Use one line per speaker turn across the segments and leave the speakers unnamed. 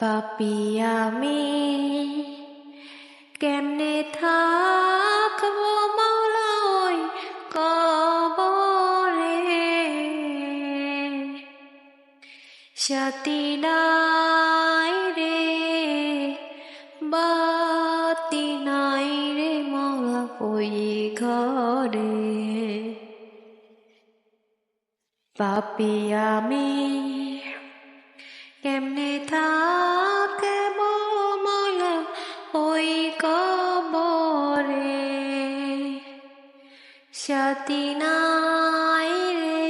পাপি আমি কেমনে থাকব মাওলা ওই কবরে সাথী নাই রে বাতি নাই রে মাওলা ওই ঘরে পাপি আমি কেমনে থাকব সাথী নাই রে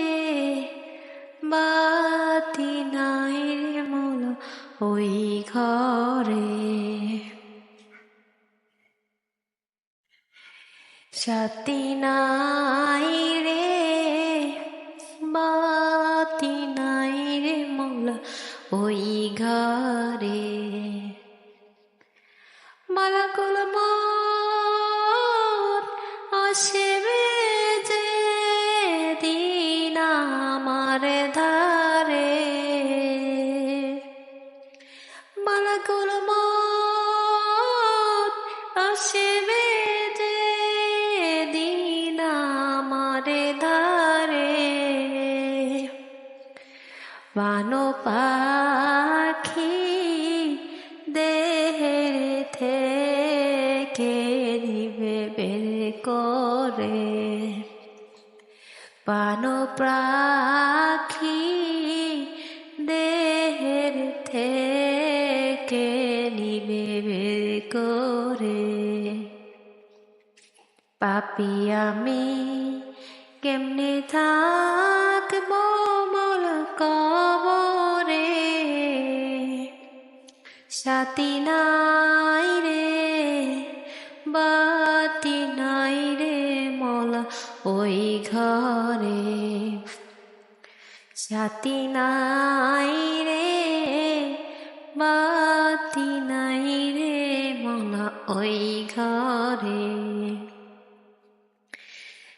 বাতি নাই রে মাওলা ওই ঘরে সাথী নাই রে বাতি নাই রে মাওলা ওই ঘরে মালাকুল মত আসবে যে ধারে। পাখি দেহের থেকে নিবে বের করে। বানো পাখি দেহের থেকে পাপি আমি কেমনে থাকব মল কবরে সাথী নাই রে বাতি নাই রে মলা ওই ঘরে সাথী নাই রে বাতি নাই রে মলা ওই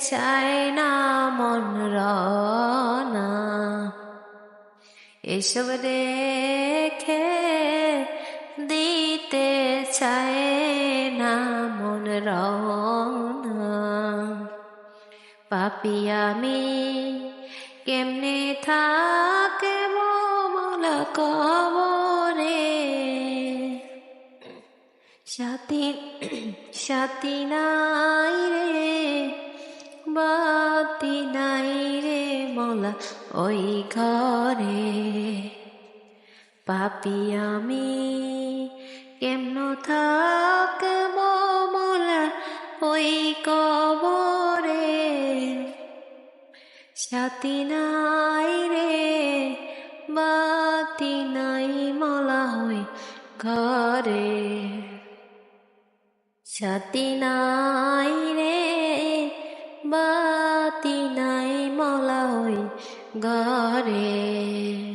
চায় না মন রনা এসব রেখে দিতে চায় না মন রনা পাপি আমি কেমনে থাকব মলা কবরে? সাথী সাথী নাই রে। বাতি নাই রে মলা ওই ঘরে। পাপি আমি কেমন থাকব মলা ওই কবরে? সাথী নাই রে, বাতি নাই মলা ওই ঘরে। সাথী নাই রে বাতি নাই মলা ঘরে।